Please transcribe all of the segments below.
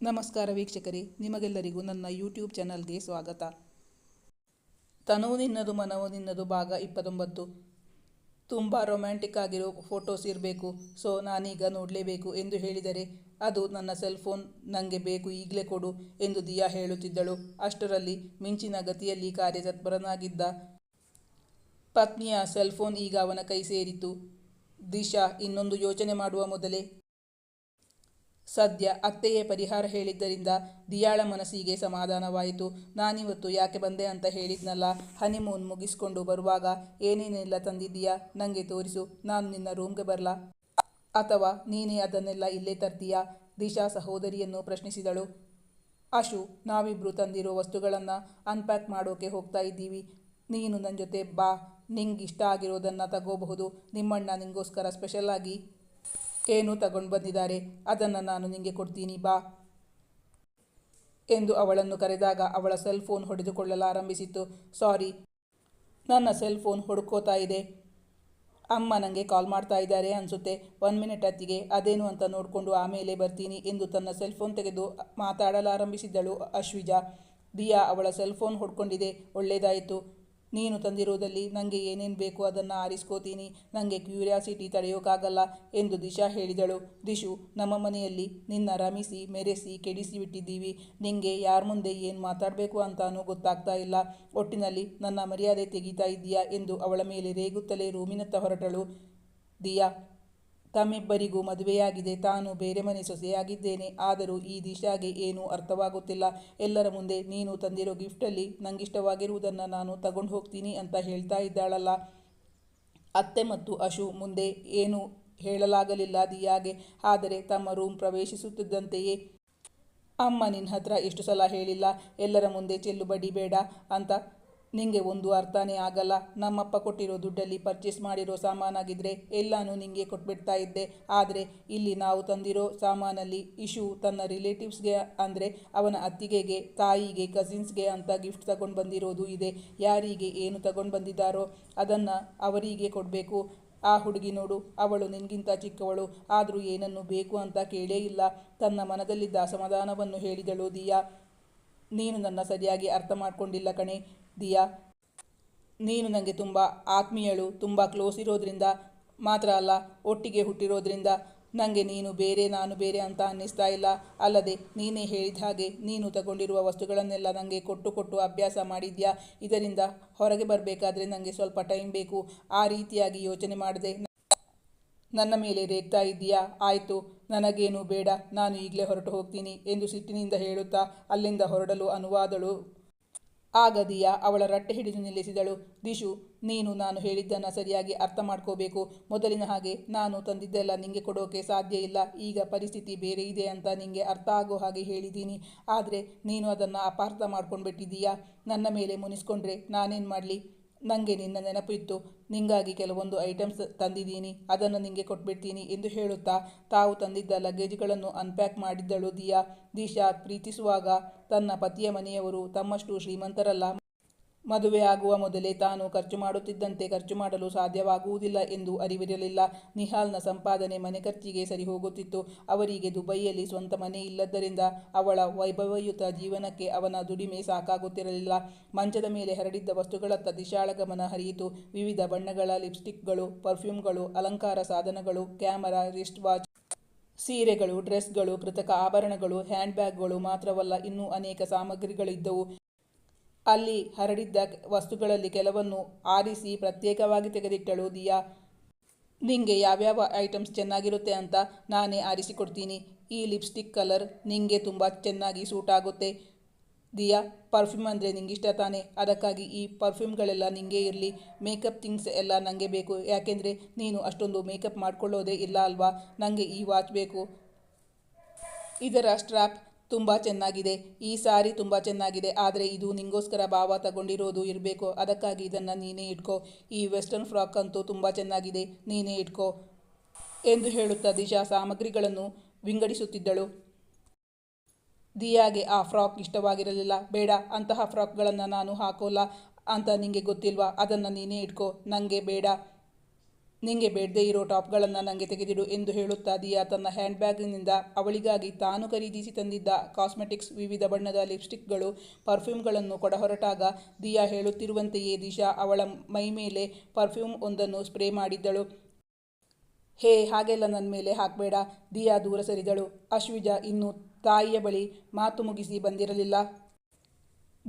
ನಮಸ್ಕಾರ ವೀಕ್ಷಕರೇ, ನಿಮಗೆಲ್ಲರಿಗೂ ನನ್ನ ಯೂಟ್ಯೂಬ್ ಚಾನಲ್ಗೆ ಸ್ವಾಗತ. ತನುವು ನಿನ್ನದು, ಮನವು ನಿನ್ನದು, ಭಾಗ ಇಪ್ಪತ್ತೊಂಬತ್ತು. ತುಂಬ ರೊಮ್ಯಾಂಟಿಕ್ ಆಗಿರೋ ಫೋಟೋಸ್ ಇರಬೇಕು ಸೊ ನಾನೀಗ ನೋಡಲೇಬೇಕು ಎಂದು ಹೇಳಿದರೆ, ಅದು ನನ್ನ ಸೆಲ್ ಫೋನ್ ನನಗೆ ಬೇಕು, ಈಗಲೇ ಕೊಡು ಎಂದು ದಿಯಾ ಹೇಳುತ್ತಿದ್ದಳು. ಅಷ್ಟರಲ್ಲಿ ಮಿಂಚಿನ ಗತಿಯಲ್ಲಿ ಕಾರ್ಯತತ್ಪರನಾಗಿದ್ದ ಪತ್ನಿಯ ಸೆಲ್ ಫೋನ್ ಈಗ ಅವನ ಕೈ ಸೇರಿತು ದಿಶಾ ಇನ್ನೊಂದು ಯೋಚನೆ ಮಾಡುವ ಮೊದಲೇ ಸದ್ಯ ಅತ್ತೆಯೇ ಪರಿಹಾರ ಹೇಳಿದ್ದರಿಂದ ದಿಯಾಳ ಮನಸ್ಸಿಗೆ ಸಮಾಧಾನವಾಯಿತು. ನಾನಿವತ್ತು ಯಾಕೆ ಬಂದೆ ಅಂತ ಹೇಳಿದ್ನಲ್ಲ, ಹನಿಮೂನ್ ಮುಗಿಸ್ಕೊಂಡು ಬರುವಾಗ, ಏನೇನೆಲ್ಲ ತಂದಿದ್ದೀಯಾ? ನನಗೆ ತೋರಿಸು, ನಾನು ನಿನ್ನ ರೂಮ್ಗೆ ಬರಲಾ? ಅಥವಾ ನೀನೇ ಅದನ್ನೆಲ್ಲ ಇಲ್ಲೇ ತರ್ತೀಯಾ? ದಿಶಾ ಸಹೋದರಿಯನ್ನು ಪ್ರಶ್ನಿಸಿದಳು. ಅಶು ನಾವಿಬ್ಬರು ತಂದಿರೋ ವಸ್ತುಗಳನ್ನು ಅನ್ಪ್ಯಾಕ್ ಮಾಡೋಕೆ ಹೋಗ್ತಾ ಇದ್ದೀವಿ. ನೀನು ನನ್ನ ಜೊತೆ ಬಾ. ನಿಂಗೆ ಇಷ್ಟ ಆಗಿರೋದನ್ನು ತಗೋಬಹುದು. ನಿಮ್ಮಣ್ಣ ನಿಂಗೋಸ್ಕರ ಸ್ಪೆಷಲಾಗಿ ಏನು ತಗೊಂಡು ಬಂದಿದ್ದಾರೆ? ಅದನ್ನು ನಾನು ನಿಮಗೆ ಕೊಡ್ತೀನಿ, ಬಾ. ಎಂದು ಅವಳನ್ನು ಕರೆದಾಗ ಅವಳ ಸೆಲ್ ಫೋನ್ ಹೊಡೆದುಕೊಳ್ಳಲಾರಂಭಿಸಿತು ಸಾರಿ ನನ್ನ ಸೆಲ್ ಫೋನ್ ಹುಡುಕೋತಾ ಇದೆ. ಅಮ್ಮ ನನಗೆ ಕಾಲ್ ಮಾಡ್ತಾ ಇದ್ದಾರೆ ಅನಿಸುತ್ತೆ. ಒನ್ ಮಿನಿಟ್ ಅತ್ತಿಗೆ ಅದೇನು ಅಂತ ನೋಡಿಕೊಂಡು ಆಮೇಲೆ ಬರ್ತೀನಿ ಎಂದು ತನ್ನ ಸೆಲ್ ಫೋನ್ ತೆಗೆದು ಮಾತಾಡಲಾರಂಭಿಸಿದ್ದಳು ಅಶ್ವಿಜಾ. ದಿಯಾ, ಅವಳ ಸೆಲ್ ಫೋನ್ ಹೊಡ್ಕೊಂಡಿದೆ. ಒಳ್ಳೆಯದಾಯಿತು ನೀನು ತಂದಿರುವುದಲ್ಲಿ ನನಗೆ ಏನೇನು ಬೇಕು ಅದನ್ನು ಆರಿಸ್ಕೋತೀನಿ. ನನಗೆ ಕ್ಯೂರಿಯಾಸಿಟಿ ತಡೆಯೋಕ್ಕಾಗಲ್ಲ ಎಂದು ದಿಶಾ ಹೇಳಿದಳು. ದಿಶು, ನಮ್ಮ ಮನೆಯಲ್ಲಿ ನಿನ್ನ ರಮಿಸಿ, ಮೆರೆಸಿ, ಕೆಡಿಸಿ ಬಿಟ್ಟಿದ್ದೀವಿ. ನಿಂಗೆ ಯಾರ ಮುಂದೆ ಏನು ಮಾತಾಡಬೇಕು ಅಂತಾನೂ ಗೊತ್ತಾಗ್ತಾ ಇಲ್ಲ. ಒಟ್ಟಿನಲ್ಲಿ ನನ್ನ ಮರ್ಯಾದೆ ತೆಗೀತಾ ಇದ್ದೀಯಾ ಎಂದು ಅವಳ ಮೇಲೆ ರೇಗುತ್ತಲೇ ರೂಮಿನತ್ತ ಹೊರಟಳು. ದಿಯಾ ತಮ್ಮಿಬ್ಬರಿಗೂ ಮದುವೆಯಾಗಿದೆ. ತಾನು ಬೇರೆ ಮನೆ ಸೊಸೆಯಾಗಿದ್ದೇನೆ. ಆದರೂ ಈ ದಿಶಾಗೆ ಏನೂ ಅರ್ಥವಾಗುತ್ತಿಲ್ಲ. ಎಲ್ಲರ ಮುಂದೆ ನೀನು ತಂದಿರೋ ಗಿಫ್ಟಲ್ಲಿ ನಂಗಿಷ್ಟವಾಗಿರುವುದನ್ನು ನಾನು ತಗೊಂಡು ಹೋಗ್ತೀನಿ ಅಂತ ಹೇಳ್ತಾ ಇದ್ದಾಳಲ್ಲ. ಅತ್ತೆ ಮತ್ತು ಅಶು ಮುಂದೆ ಏನು ಹೇಳಲಾಗಲಿಲ್ಲ ದಿಯಾಗೆ. ಆದರೆ ತಮ್ಮ ರೂಮ್ ಪ್ರವೇಶಿಸುತ್ತಿದ್ದಂತೆಯೇ, ಅಮ್ಮ ನಿನ್ನ ಹತ್ರ ಎಷ್ಟು ಸಲ ಹೇಳಿಲ್ಲ? ಎಲ್ಲರ ಮುಂದೆ ಚೆಲ್ಲು ಬೇಡ ಅಂತ ನಿಂಗೆ ಒಂದು ಅರ್ಥನೇ ಆಗಲ್ಲ. ನಮ್ಮಪ್ಪ ಕೊಟ್ಟಿರೋ ದುಡ್ಡಲ್ಲಿ ಪರ್ಚೇಸ್ ಮಾಡಿರೋ ಸಾಮಾನಾಗಿದ್ದರೆ ಎಲ್ಲನೂ ನಿಂಗೆ ಕೊಟ್ಬಿಡ್ತಾ ಇದ್ದೆ. ಆದರೆ ಇಲ್ಲಿ ನಾವು ತಂದಿರೋ ಸಾಮಾನಲ್ಲಿ ಇಶು ತನ್ನ ರಿಲೇಟಿವ್ಸ್ಗೆ ಅಂದರೆ ಅವನ ಅತ್ತಿಗೆಗೆ, ತಾಯಿಗೆ ಕಸಿನ್ಸ್ಗೆ ಅಂತ ಗಿಫ್ಟ್ ತಗೊಂಡು ಬಂದಿರೋದು ಇದೆ. ಯಾರಿಗೆ ಏನು ತಗೊಂಡು ಬಂದಿದ್ದಾರೋ ಅದನ್ನು ಅವರಿಗೆ ಕೊಡಬೇಕು. ಆ ಹುಡುಗಿ ನೋಡು, ಅವಳು ನಿನಗಿಂತ ಚಿಕ್ಕವಳು, ಆದರೂ ಏನನ್ನು ಬೇಕು ಅಂತ ಕೇಳೇ ಇಲ್ಲ. ತನ್ನ ಮನದಲ್ಲಿದ್ದ ಅಸಮಾಧಾನವನ್ನು ಹೇಳಿದಳು ದಿಯಾ. ನೀನು ನನ್ನ ಸರಿಯಾಗಿ ಅರ್ಥ ಮಾಡ್ಕೊಂಡಿಲ್ಲ ಕಣೆ, ದಿಯಾ. ನೀನು ನನಗೆ ತುಂಬ ಆತ್ಮೀಯಳು, ತುಂಬ ಕ್ಲೋಸ್ ಇರೋದ್ರಿಂದ ಮಾತ್ರ ಅಲ್ಲ, ಒಟ್ಟಿಗೆ ಹುಟ್ಟಿರೋದ್ರಿಂದ ನನಗೆ ನೀನು ಬೇರೆ, ನಾನು ಬೇರೆ ಅಂತ ಅನ್ನಿಸ್ತಾ ಇಲ್ಲ. ಅಲ್ಲದೆ ನೀನೇ ಹೇಳಿದ ಹಾಗೆ ನೀನು ತಗೊಂಡಿರುವ ವಸ್ತುಗಳನ್ನೆಲ್ಲ ನನಗೆ ಕೊಟ್ಟು ಕೊಟ್ಟು ಅಭ್ಯಾಸ ಮಾಡಿದ್ಯಾ? ಇದರಿಂದ ಹೊರಗೆ ಬರಬೇಕಾದ್ರೆ ನನಗೆ ಸ್ವಲ್ಪ ಟೈಮ್ ಬೇಕು. ಆ ರೀತಿಯಾಗಿ ಯೋಚನೆ ಮಾಡಿದೆ ನನ್ನ ಮೇಲೆ ರೇಗ್ತಾ ಇದ್ದೀಯಾ? ಆಯಿತು. ನನಗೇನು ಬೇಡ, ನಾನು ಈಗಲೇ ಹೊರಟು ಹೋಗ್ತೀನಿ ಎಂದು ಸಿಟ್ಟಿನಿಂದ ಹೇಳುತ್ತಾ ಅಲ್ಲಿಂದ ಹೊರಡಲು ಅನುವಾದಳು. ಆಗದಿಯ ಅವಳ ರಟ್ಟೆ ಹಿಡಿದು ನಿಲ್ಲಿಸಿದಳು. ದಿಶು, ನೀನು ನಾನು ಹೇಳಿದ್ದನ್ನು ಸರಿಯಾಗಿ ಅರ್ಥ ಮಾಡ್ಕೋಬೇಕು. ಮೊದಲಿನ ಹಾಗೆ ನಾನು ತಂದಿದ್ದೆಲ್ಲ ನಿಂಗೆ ಕೊಡೋಕೆ ಸಾಧ್ಯ ಇಲ್ಲ. ಈಗ ಪರಿಸ್ಥಿತಿ ಬೇರೆ ಇದೆ ಅಂತ ನಿಂಗೆ ಅರ್ಥ ಆಗೋ ಹಾಗೆ ಹೇಳಿದ್ದೀನಿ ಆದರೆ ನೀನು ಅದನ್ನು ಅಪಾರ್ಥ ಮಾಡ್ಕೊಂಡ್ಬಿಟ್ಟಿದ್ದೀಯಾ? ನನ್ನ ಮೇಲೆ ಮುನಿಸ್ಕೊಂಡ್ರೆ ನಾನೇನು ಮಾಡಲಿ? ನನಗೆ ನಿನ್ನ ನೆನಪು ಇತ್ತು ನಿಂಗಾಗಿ ಕೆಲವೊಂದು ಐಟಮ್ಸ್ ತಂದಿದ್ದೀನಿ, ಅದನ್ನು ನಿಂಗೆ ಕೊಟ್ಬಿಡ್ತೀನಿ ಎಂದು ಹೇಳುತ್ತಾ, ತಾವು ತಂದಿದ್ದ ಲಗೇಜ್ಗಳನ್ನು ಅನ್ಪ್ಯಾಕ್ ಮಾಡಿದ್ದಳು ದಿಯಾ. ದಿಶಾ ಪ್ರೀತಿಸುವಾಗ ತನ್ನ ಪತಿಯ ಮನೆಯವರು ತಮ್ಮಷ್ಟು ಶ್ರೀಮಂತರಲ್ಲ. ಮದುವೆ ಆಗುವ ಮೊದಲೇ ತಾನು ಖರ್ಚು ಮಾಡುತ್ತಿದ್ದಂತೆ ಖರ್ಚು ಮಾಡಲು ಸಾಧ್ಯವಾಗುವುದಿಲ್ಲ ಎಂದು ಅರಿವಿರಲಿಲ್ಲ. ನಿಹಾಲ್ನ ಸಂಪಾದನೆ ಮನೆ ಖರ್ಚಿಗೆ ಸರಿ ಹೋಗುತ್ತಿತ್ತು ಅವರಿಗೆ ದುಬೈಯಲ್ಲಿ ಸ್ವಂತ ಮನೆ ಇಲ್ಲದ್ದರಿಂದ ಅವಳ ವೈಭವಯುತ ಜೀವನಕ್ಕೆ ಅವನ ದುಡಿಮೆ ಸಾಕಾಗುತ್ತಿರಲಿಲ್ಲ. ಮಂಚದ ಮೇಲೆ ಹರಡಿದ್ದ ವಸ್ತುಗಳತ್ತ ದಿಶಾಳ ಗಮನ ಹರಿಯಿತು. ವಿವಿಧ ಬಣ್ಣಗಳ ಲಿಪ್ಸ್ಟಿಕ್ಗಳು, ಪರ್ಫ್ಯೂಮ್ಗಳು, ಅಲಂಕಾರ ಸಾಧನಗಳು, ಕ್ಯಾಮರಾ ರಿಸ್ಟ್ ವಾಚ್ ಸೀರೆಗಳು, ಡ್ರೆಸ್ಗಳು, ಕೃತಕ ಆಭರಣಗಳು ಹ್ಯಾಂಡ್ ಬ್ಯಾಗ್ಗಳು ಮಾತ್ರವಲ್ಲ ಇನ್ನೂ ಅನೇಕ ಸಾಮಗ್ರಿಗಳಿದ್ದವು. ಅಲ್ಲಿ ಹರಡಿದ್ದ ವಸ್ತುಗಳಲ್ಲಿ ಕೆಲವನ್ನು ಆರಿಸಿ ಪ್ರತ್ಯೇಕವಾಗಿ ತೆಗೆದಿಟ್ಟಳು. ದಿಯಾ, ನಿಂಗೆ ಯಾವ್ಯಾವ ಐಟಮ್ಸ್ ಚೆನ್ನಾಗಿರುತ್ತೆ ಅಂತ ನಾನೇ ಆರಿಸಿಕೊಡ್ತೀನಿ. ಈ ಲಿಪ್ಸ್ಟಿಕ್ ಕಲರ್ ನಿಂಗೆ ತುಂಬ ಚೆನ್ನಾಗಿ ಸೂಟ್ ಆಗುತ್ತೆ. ದಿಯಾ, ಪರ್ಫ್ಯೂಮ್ ಅಂದರೆ ನಿಂಗಿಷ್ಟ ತಾನೇ? ಅದಕ್ಕಾಗಿ ಈ ಪರ್ಫ್ಯೂಮ್ಗಳೆಲ್ಲ ನಿಂಗೆ ಇರಲಿ. ಮೇಕಪ್ ಥಿಂಗ್ಸ್ ಎಲ್ಲ ನನಗೆ ಬೇಕು. ಯಾಕೆಂದರೆ ನೀನು ಅಷ್ಟೊಂದು ಮೇಕಪ್ ಮಾಡ್ಕೊಳ್ಳೋದೇ ಇಲ್ಲ ಅಲ್ವಾ? ನನಗೆ ಈ ವಾಚ್ ಬೇಕು. ಇದರ ಸ್ಟ್ರ್ಯಾಪ್ ತುಂಬ ಚೆನ್ನಾಗಿದೆ. ಈ ಸಾರಿ ತುಂಬ ಚೆನ್ನಾಗಿದೆ. ಆದರೆ ಇದು ನಿಂಗೋಸ್ಕರ ಭಾವ ತಗೊಂಡಿರೋದು ಇರಬೇಕು. ಅದಕ್ಕಾಗಿ ಇದನ್ನು ನೀನೇ ಇಟ್ಕೋ. ಈ ವೆಸ್ಟರ್ನ್ ಫ್ರಾಕ್ ಅಂತೂ ತುಂಬ ಚೆನ್ನಾಗಿದೆ. ನೀನೇ ಇಟ್ಕೋ ಎಂದು ಹೇಳುತ್ತಾ ದಿಶಾ ಸಾಮಗ್ರಿಗಳನ್ನು ವಿಂಗಡಿಸುತ್ತಿದ್ದಳು. ದಿಯಾಗೆ, ಆ ಫ್ರಾಕ್ ಇಷ್ಟವಾಗಿರಲಿಲ್ಲ. ಬೇಡ. ಅಂತಹ ಫ್ರಾಕ್ಗಳನ್ನು ನಾನು ಹಾಕೋಲ್ಲ ಅಂತ ನಿಂಗೆ ಗೊತ್ತಿಲ್ವಾ? ಅದನ್ನು ನೀನೇ ಇಟ್ಕೋ. ನನಗೆ ಬೇಡ. ನಿಂಗೆ ಬೇಡದೇ ಇರೋ ಟಾಪ್ಗಳನ್ನು ನನಗೆ ತೆಗೆದಿಡು ಎಂದು ಹೇಳುತ್ತಾ ದಿಯಾ ತನ್ನ ಹ್ಯಾಂಡ್ ಬ್ಯಾಗ್ನಿಂದ ಅವಳಿಗಾಗಿ ತಾನು ಖರೀದಿಸಿ ತಂದಿದ್ದ ಕಾಸ್ಮೆಟಿಕ್ಸ್ ವಿವಿಧ ಬಣ್ಣದ ಲಿಪ್ಸ್ಟಿಕ್ಗಳು, ಪರ್ಫ್ಯೂಮ್ಗಳನ್ನು ಕೊಡಹೊರಟಾಗ ದಿಯಾ ಹೇಳುತ್ತಿರುವಂತೆಯೇ ದಿಶಾ ಅವಳ ಮೈ ಮೇಲೆ ಪರ್ಫ್ಯೂಮ್ ಒಂದನ್ನು ಸ್ಪ್ರೇ ಮಾಡಿದ್ದಳು. ಹೇ, ಹಾಗೆಲ್ಲ ನನ್ನ ಮೇಲೆ ಹಾಕಬೇಡ, ದಿಯಾ ದೂರ ಸರಿದಳು. ಅಶ್ವಿಜ ಇನ್ನೂ ತಾಯಿಯ ಬಳಿ ಮಾತು ಮುಗಿಸಿ ಬಂದಿರಲಿಲ್ಲ.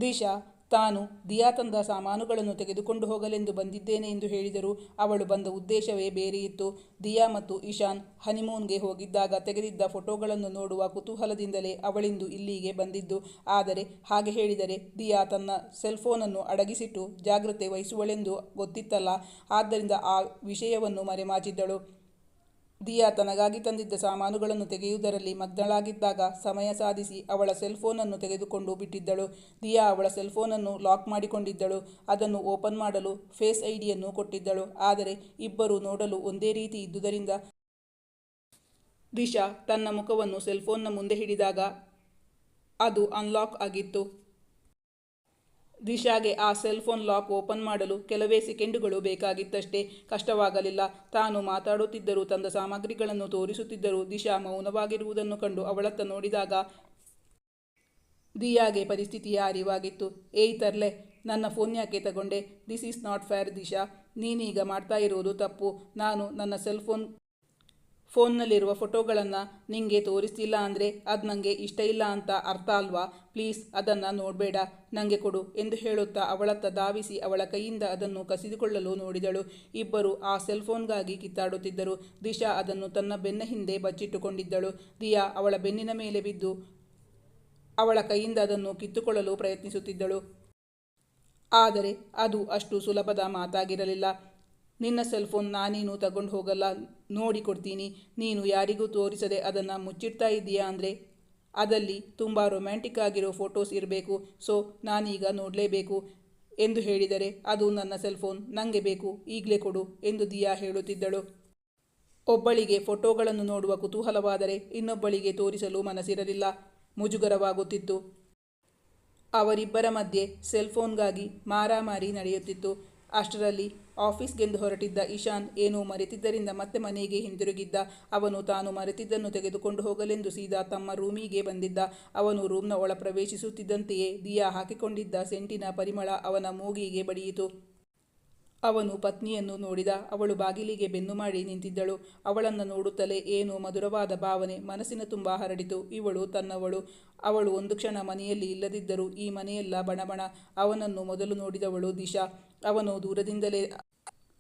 ದಿಶಾ ತಾನು ದಿಯಾ ತಂದ ಸಾಮಾನುಗಳನ್ನು ತೆಗೆದುಕೊಂಡು ಹೋಗಲೆಂದು ಬಂದಿದ್ದೇನೆ ಎಂದು ಹೇಳಿದರು ಅವಳು ಬಂದ ಉದ್ದೇಶವೇ ಬೇರೆಯಿತ್ತು. ದಿಯಾ ಮತ್ತು ಇಶಾನ್ ಹನಿಮೂನ್ಗೆ ಹೋಗಿದ್ದಾಗ ತೆಗೆದಿದ್ದ ಫೋಟೋಗಳನ್ನು ನೋಡುವ ಕುತೂಹಲದಿಂದಲೇ ಅವಳಿಂದು ಇಲ್ಲಿಗೆ ಬಂದಿದ್ದು. ಆದರೆ ಹಾಗೆ ಹೇಳಿದರೆ ದಿಯಾ ತನ್ನ ಸೆಲ್ಫೋನನ್ನು ಅಡಗಿಸಿಟ್ಟು ಜಾಗ್ರತೆ ವಹಿಸುವಳೆಂದು ಗೊತ್ತಿತ್ತಲ್ಲ. ಆದ್ದರಿಂದ ಆ ವಿಷಯವನ್ನು ಮರೆಮಾಚಿದ್ದಳು. ದಿಯಾ ತನಗಾಗಿ ತಂದಿದ್ದ ಸಾಮಾನುಗಳನ್ನು ತೆಗೆಯುವುದರಲ್ಲಿ ಮಗ್ನಳಾಗಿದ್ದಾಗ ಸಮಯ ಸಾಧಿಸಿ ಅವಳ ಸೆಲ್ಫೋನನ್ನು ತೆಗೆದುಕೊಂಡು ಬಿಟ್ಟಿದ್ದಳು. ದಿಯಾ ಅವಳ ಸೆಲ್ಫೋನನ್ನು ಲಾಕ್ ಮಾಡಿಕೊಂಡಿದ್ದಳು. ಅದನ್ನು ಓಪನ್ ಮಾಡಲು ಫೇಸ್ ಐಡಿಯನ್ನು ಕೊಟ್ಟಿದ್ದಳು. ಆದರೆ ಇಬ್ಬರು ನೋಡಲು ಒಂದೇ ರೀತಿ ಇದ್ದುದರಿಂದ ದಿಶಾ ತನ್ನ ಮುಖವನ್ನು ಸೆಲ್ಫೋನ್ನ ಮುಂದೆ ಹಿಡಿದಾಗ ಅದು ಅನ್ಲಾಕ್ ಆಗಿತ್ತು. ದಿಶಾಗೆ ಆ ಸೆಲ್ ಫೋನ್ ಲಾಕ್ ಓಪನ್ ಮಾಡಲು ಕೆಲವೇ ಸೆಕೆಂಡುಗಳು ಬೇಕಾಗಿತ್ತಷ್ಟೇ. ಕಷ್ಟವಾಗಲಿಲ್ಲ. ತಾನು ಮಾತಾಡುತ್ತಿದ್ದರೂ ತಂದ ಸಾಮಗ್ರಿಗಳನ್ನು ತೋರಿಸುತ್ತಿದ್ದರೂ ದಿಶಾ ಮೌನವಾಗಿರುವುದನ್ನು ಕಂಡು ಅವಳತ್ತ ನೋಡಿದಾಗ ದಿಯಾಗೆ ಪರಿಸ್ಥಿತಿಯ ಅರಿವಾಗಿತ್ತು. ಏಯ್ ತರ್ಲೆ, ನನ್ನ ಫೋನ್ ಯಾಕೆ ತಗೊಂಡೆ? This is not fair Disha. ನೀನೀಗ ಮಾಡ್ತಾ ಇರೋದು ತಪ್ಪು. ನಾನು ನನ್ನ ಸೆಲ್ ಫೋನ್ ಫೋನ್ನಲ್ಲಿರುವ ಫೋಟೋಗಳನ್ನು ನಿಂಗೆ ತೋರಿಸ್ತಿಲ್ಲ ಅಂದರೆ ಅದು ನನಗೆ ಇಷ್ಟ ಇಲ್ಲ ಅಂತ ಅರ್ಥ ಅಲ್ವಾ? ಪ್ಲೀಸ್ ಅದನ್ನು ನೋಡಬೇಡ. ನನಗೆ ಕೊಡು ಎಂದು ಹೇಳುತ್ತಾ ಅವಳತ್ತ ಧಾವಿಸಿ ಅವಳ ಕೈಯಿಂದ ಅದನ್ನು ಕಸಿದುಕೊಳ್ಳಲು ನೋಡಿದಳು. ಇಬ್ಬರು ಆ ಸೆಲ್ ಫೋನ್ಗಾಗಿ ಕಿತ್ತಾಡುತ್ತಿದ್ದರು. ದಿಶಾ ಅದನ್ನು ತನ್ನ ಬೆನ್ನ ಹಿಂದೆ ಬಚ್ಚಿಟ್ಟುಕೊಂಡಿದ್ದಳು. ದಿಯಾ ಅವಳ ಬೆನ್ನಿನ ಮೇಲೆ ಬಿದ್ದು ಅವಳ ಕೈಯಿಂದ ಅದನ್ನು ಕಿತ್ತುಕೊಳ್ಳಲು ಪ್ರಯತ್ನಿಸುತ್ತಿದ್ದಳು. ಆದರೆ ಅದು ಅಷ್ಟು ಸುಲಭದ ಮಾತಾಗಿರಲಿಲ್ಲ. ನಿನ್ನ ಸೆಲ್ ಫೋನ್ ನಾನೇನು ತಗೊಂಡು ಹೋಗಲ್ಲ, ನೋಡಿ ಕೊಡ್ತೀನಿ. ನೀನು ಯಾರಿಗೂ ತೋರಿಸದೆ ಅದನ್ನು ಮುಚ್ಚಿಡ್ತಾ ಇದ್ದೀಯಾ ಅಂದರೆ? ಅದಲ್ಲಿ ತುಂಬ ರೊಮ್ಯಾಂಟಿಕ್ ಆಗಿರೋ ಫೋಟೋಸ್ ಇರಬೇಕು. ಸೊ ನಾನೀಗ ನೋಡಲೇಬೇಕು ಎಂದು ಹೇಳಿದರೆ, ಅದು ನನ್ನ ಸೆಲ್ ಫೋನ್ ನನಗೆ ಬೇಕು, ಈಗಲೇ ಕೊಡು ಎಂದು ದಿಯಾ ಹೇಳುತ್ತಿದ್ದಳು. ಒಬ್ಬಳಿಗೆ ಫೋಟೋಗಳನ್ನು ನೋಡುವ ಕುತೂಹಲವಾದರೆ ಇನ್ನೊಬ್ಬಳಿಗೆ ತೋರಿಸಲು ಮನಸ್ಸಿರಲಿಲ್ಲ. ಮುಜುಗರವಾಗುತ್ತಿತ್ತು. ಅವರಿಬ್ಬರ ಮಧ್ಯೆ ಸೆಲ್ ಫೋನ್ಗಾಗಿ ಮಾರಾಮಾರಿ ನಡೆಯುತ್ತಿತ್ತು. ಅಷ್ಟರಲ್ಲಿ ಆಫೀಸ್ಗೆಂದು ಹೊರಟಿದ್ದ ಇಶಾನ್ ಏನೋ ಮರೆತಿದ್ದರಿಂದ ಮತ್ತೆ ಮನೆಗೆ ಹಿಂದಿರುಗಿದ್ದ. ಅವನು ತಾನು ಮರೆತಿದ್ದನ್ನು ತೆಗೆದುಕೊಂಡು ಹೋಗಲೆಂದು ಸೀದಾ ತಮ್ಮ ರೂಮಿಗೆ ಬಂದಿದ್ದ. ಅವನು ರೂಮ್ನ ಒಳ ಪ್ರವೇಶಿಸುತ್ತಿದ್ದಂತೆಯೇ ದಿಯಾ ಹಾಕಿಕೊಂಡಿದ್ದ ಸೆಂಟಿನ ಪರಿಮಳ ಅವನ ಮೂಗಿಗೆ ಬಡಿಯಿತು. ಅವನು ಪತ್ನಿಯನ್ನು ನೋಡಿದ. ಅವಳು ಬಾಗಿಲಿಗೆ ಬೆನ್ನು ಮಾಡಿ ನಿಂತಿದ್ದಳು. ಅವಳನ್ನು ನೋಡುತ್ತಲೇ ಏನು ಮಧುರವಾದ ಭಾವನೆ ಮನಸ್ಸಿನ ತುಂಬ ಹರಡಿತು. ಇವಳು ತನ್ನವಳು. ಅವಳು ಒಂದು ಕ್ಷಣ ಮನೆಯಲ್ಲಿ ಇಲ್ಲದಿದ್ದರೂ ಈ ಮನೆಯೆಲ್ಲ ಬಣಬಣ. ಅವನನ್ನು ಮೊದಲು ನೋಡಿದವಳು ದಿಶಾ. ಅವನು ದೂರದಿಂದಲೇ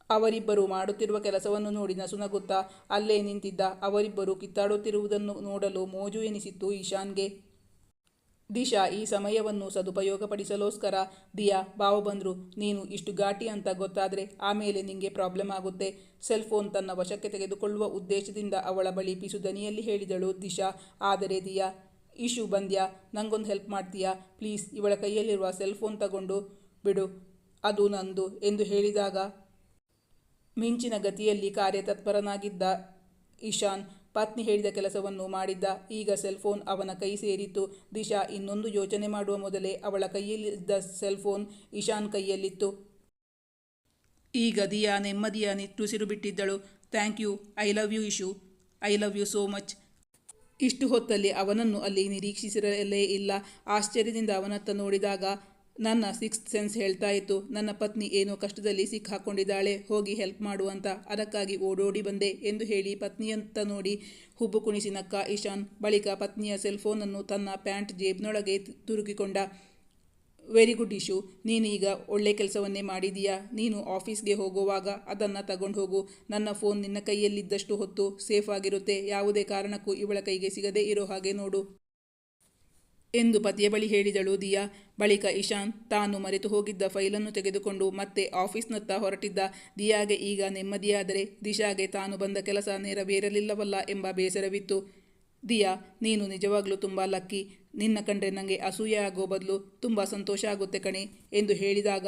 ಅವರಿಬ್ಬರು ಮಾಡುತ್ತಿರುವ ಕೆಲಸವನ್ನು ನೋಡಿ ನಸುನಗುತ್ತಾ ಅಲ್ಲೇ ನಿಂತಿದ್ದ. ಅವರಿಬ್ಬರು ಕಿತ್ತಾಡುತ್ತಿರುವುದನ್ನು ನೋಡಲು ಮೋಜು ಎನಿಸಿತ್ತು ಈಶಾನ್ಗೆ. ದಿಶಾ ಈ ಸಮಯವನ್ನು ಸದುಪಯೋಗಪಡಿಸಲೋಸ್ಕರ, ದಿಯಾ, ಬಾವು ಬಂದ್ರು. ನೀನು ಇಷ್ಟು ಘಾಟಿ ಅಂತ ಗೊತ್ತಾದರೆ ಆಮೇಲೆ ನಿಂಗೆ ಪ್ರಾಬ್ಲಮ್ ಆಗುತ್ತೆ. ಸೆಲ್ ಫೋನ್ ತನ್ನ ವಶಕ್ಕೆ ತೆಗೆದುಕೊಳ್ಳುವ ಉದ್ದೇಶದಿಂದ ಅವಳ ಬಳಿ ಪಿಸು ದನಿಯಲ್ಲಿ ಹೇಳಿದಳು ದಿಶಾ. ಆದರೆ ದಿಯಾ, ಇಶು ಬಂದ್ಯಾ? ನಂಗೊಂದು ಹೆಲ್ಪ್ ಮಾಡ್ತೀಯಾ? ಪ್ಲೀಸ್, ಇವಳ ಕೈಯಲ್ಲಿರುವ ಸೆಲ್ ಫೋನ್ ತಗೊಂಡು ಬಿಡು. ಅದು ನಂದು ಎಂದು ಹೇಳಿದಾಗ ಮಿಂಚಿನ ಗತಿಯಲ್ಲಿ ಕಾರ್ಯತತ್ಪರನಾಗಿದ್ದ ಇಶಾನ್ ಪತ್ನಿ ಹೇಳಿದ ಕೆಲಸವನ್ನು ಮಾಡಿದ್ದ. ಈಗ ಸೆಲ್ ಫೋನ್ ಅವನ ಕೈ ಸೇರಿತ್ತು. ದಿಶಾ ಇನ್ನೊಂದು ಯೋಚನೆ ಮಾಡುವ ಮೊದಲೇ ಅವಳ ಕೈಯಲ್ಲಿದ್ದ ಸೆಲ್ ಫೋನ್ ಇಶಾನ್ ಕೈಯಲ್ಲಿತ್ತು. ಈಗ ದಿಯಾ ನೆಮ್ಮದಿಯ ನಿಟ್ಟುಸಿರು ಬಿಟ್ಟಿದ್ದಳು. Thank you I love you Ishu. I love you so much ಇಷ್ಟು ಹೊತ್ತಲ್ಲಿ ಅವನನ್ನು ಅಲ್ಲಿ ನಿರೀಕ್ಷಿಸಿರಲೇ ಇಲ್ಲ. ಆಶ್ಚರ್ಯದಿಂದ ಅವನತ್ತ ನೋಡಿದಾಗ ನನ್ನ ಸಿಕ್ಸ್ತ್ ಸೆನ್ಸ್ ಹೇಳ್ತಾ ಇತ್ತು, ನನ್ನ ಪತ್ನಿ ಏನೋ ಕಷ್ಟದಲ್ಲಿ ಸಿಕ್ಕಾಕೊಂಡಿದ್ದಾಳೆ, ಹೋಗಿ ಹೆಲ್ಪ್ ಮಾಡು ಅಂತ. ಅದಕ್ಕಾಗಿ ಓಡೋಡಿ ಬಂದೆ ಎಂದು ಹೇಳಿ ಪತ್ನಿಯಂತ ನೋಡಿ ಹುಬ್ಬು ಕುಣಿಸಿ ನಕ್ಕ ಇಶಾನ್ ಬಳಿಕ ಪತ್ನಿಯ ಸೆಲ್ಫೋನನ್ನು ತನ್ನ ಪ್ಯಾಂಟ್ ಜೇಬ್ನೊಳಗೆ ತುರುಕಿಕೊಂಡ. ವೆರಿ ಗುಡ್ ಇಶ್ಯೂ ನೀನೀಗ ಒಳ್ಳೆ ಕೆಲಸವನ್ನೇ ಮಾಡಿದೀಯಾ? ನೀನು ಆಫೀಸ್ಗೆ ಹೋಗುವಾಗ ಅದನ್ನು ತಗೊಂಡು ಹೋಗು. ನನ್ನ ಫೋನ್ ನಿನ್ನ ಕೈಯಲ್ಲಿದ್ದಷ್ಟು ಹೊತ್ತು ಸೇಫ್ ಆಗಿರುತ್ತೆ. ಯಾವುದೇ ಕಾರಣಕ್ಕೂ ಇವಳ ಕೈಗೆ ಸಿಗದೇ ಇರೋ ಹಾಗೆ ನೋಡು. ಎಂದು ಪತಿಯ ಬಳಿ ಹೇಳಿದಳು, ದಿಯಾ, ಬಳಿಕ ಇಶಾನ್ ತಾನು ಮರೆತು ಹೋಗಿದ್ದ ಫೈಲನ್ನು ತೆಗೆದುಕೊಂಡು ಮತ್ತೆ ಆಫೀಸ್ನತ್ತ ಹೊರಟಿದ್ದ. ದಿಯಾಗೆ ಈಗ ನೆಮ್ಮದಿಯಾದರೆ ದಿಶಾಗೆ ತಾನು ಬಂದ ಕೆಲಸ ನೆರವೇರಲಿಲ್ಲವಲ್ಲ ಎಂಬ ಬೇಸರವಿತ್ತು. ದಿಯಾ, ನೀನು ನಿಜವಾಗ್ಲೂ ತುಂಬ ಲಕ್ಕಿ. ನಿನ್ನ ಕಂಡ್ರೆ ನನಗೆ ಅಸೂಯೆ ಆಗೋ ಬದಲು ತುಂಬ ಸಂತೋಷ ಆಗುತ್ತೆ ಕಣೆ ಎಂದು ಹೇಳಿದಾಗ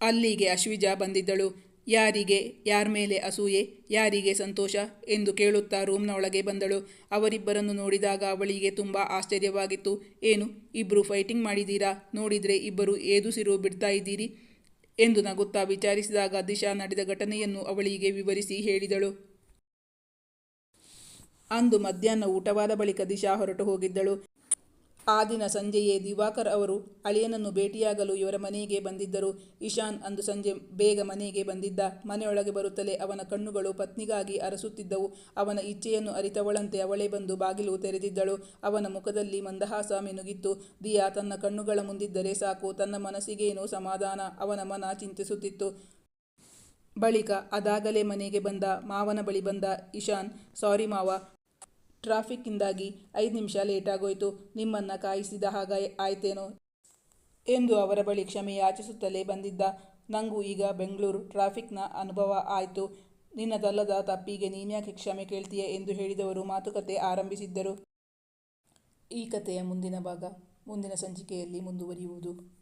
ಅಲ್ಲಿಗೆ ಅಶ್ವಿಜಾ ಬಂದಿದ್ದಳು. ಯಾರಿಗೆ, ಯಾರ ಮೇಲೆ ಅಸೂಯೆ, ಯಾರಿಗೆ ಸಂತೋಷ ಎಂದು ಕೇಳುತ್ತಾ ರೂಮ್ನ ಒಳಗೆ ಬಂದಳು. ಅವರಿಬ್ಬರನ್ನು ನೋಡಿದಾಗ ಅವಳಿಗೆ ತುಂಬ ಆಶ್ಚರ್ಯವಾಗಿತ್ತು. ಏನು ಇಬ್ಬರು ಫೈಟಿಂಗ್ ಮಾಡಿದ್ದೀರಾ ನೋಡಿದರೆ ಇಬ್ಬರು ಏದುಸಿರು ಬಿಡ್ತಾ ಇದ್ದೀರಿ? ಎಂದು ನಗುತ್ತಾ ವಿಚಾರಿಸಿದಾಗ ದಿಶಾ ನಡೆದ ಘಟನೆಯನ್ನು ಅವಳಿಗೆ ವಿವರಿಸಿ ಹೇಳಿದಳು. ಅಂದು ಮಧ್ಯಾಹ್ನ ಊಟವಾದ ಬಳಿಕ ದಿಶಾ ಹೊರಟು ಹೋಗಿದ್ದಳು. ಆ ದಿನ ಸಂಜೆಯೇ ದಿವಾಕರ್ ಅವರು ಅಳಿಯನನ್ನು ಭೇಟಿಯಾಗಲು ಇವರ ಮನೆಗೆ ಬಂದಿದ್ದರು. ಇಶಾನ್ ಅಂದು ಸಂಜೆ ಬೇಗ ಮನೆಗೆ ಬಂದಿದ್ದ. ಮನೆಯೊಳಗೆ ಬರುತ್ತಲೇ ಅವನ ಕಣ್ಣುಗಳು ಪತ್ನಿಗಾಗಿ ಅರಸುತ್ತಿದ್ದವು. ಅವನ ಇಚ್ಛೆಯನ್ನು ಅರಿತವಳಂತೆ ಅವಳೇ ಬಂದು ಬಾಗಿಲು ತೆರೆದಿದ್ದಳು. ಅವನ ಮುಖದಲ್ಲಿ ಮಂದಹಾಸ ಮಿನುಗಿತ್ತು ದಿಯಾ ತನ್ನ ಕಣ್ಣುಗಳ ಮುಂದಿದ್ದರೆ ಸಾಕು, ತನ್ನ ಮನಸ್ಸಿಗೇನೋ ಸಮಾಧಾನ, ಅವನ ಮನ ಚಿಂತಿಸುತ್ತಿತ್ತು. ಬಳಿಕ ಅದಾಗಲೇ ಮನೆಗೆ ಬಂದ, ಮಾವನ ಬಳಿ ಬಂದ ಇಶಾನ್, ಸಾರಿ ಮಾವ ಟ್ರಾಫಿಕ್ಕಿಂದಾಗಿ ಐದು ನಿಮಿಷ ಲೇಟಾಗೋಯ್ತು. ನಿಮ್ಮನ್ನು ಕಾಯಿಸಿದ ಹಾಗ ಆಯ್ತೇನೋ? ಎಂದು ಅವರ ಬಳಿ ಕ್ಷಮೆ ಯಾಚಿಸುತ್ತಲೇ ಬಂದಿದ್ದ ನಂಗೂ ಈಗ ಬೆಂಗಳೂರು ಟ್ರಾಫಿಕ್ನ ಅನುಭವ ಆಯಿತು. ನಿನ್ನದಲ್ಲದ ತಪ್ಪಿಗೆ ನೀನ್ಯಾಕೆ ಕ್ಷಮೆ ಕೇಳ್ತೀಯ ಎಂದು ಹೇಳಿದವರು ಮಾತುಕತೆ ಆರಂಭಿಸಿದ್ದರು. ಈ ಕಥೆಯ ಮುಂದಿನ ಭಾಗ, ಮುಂದಿನ ಸಂಚಿಕೆಯಲ್ಲಿ ಮುಂದುವರಿಯುವುದು.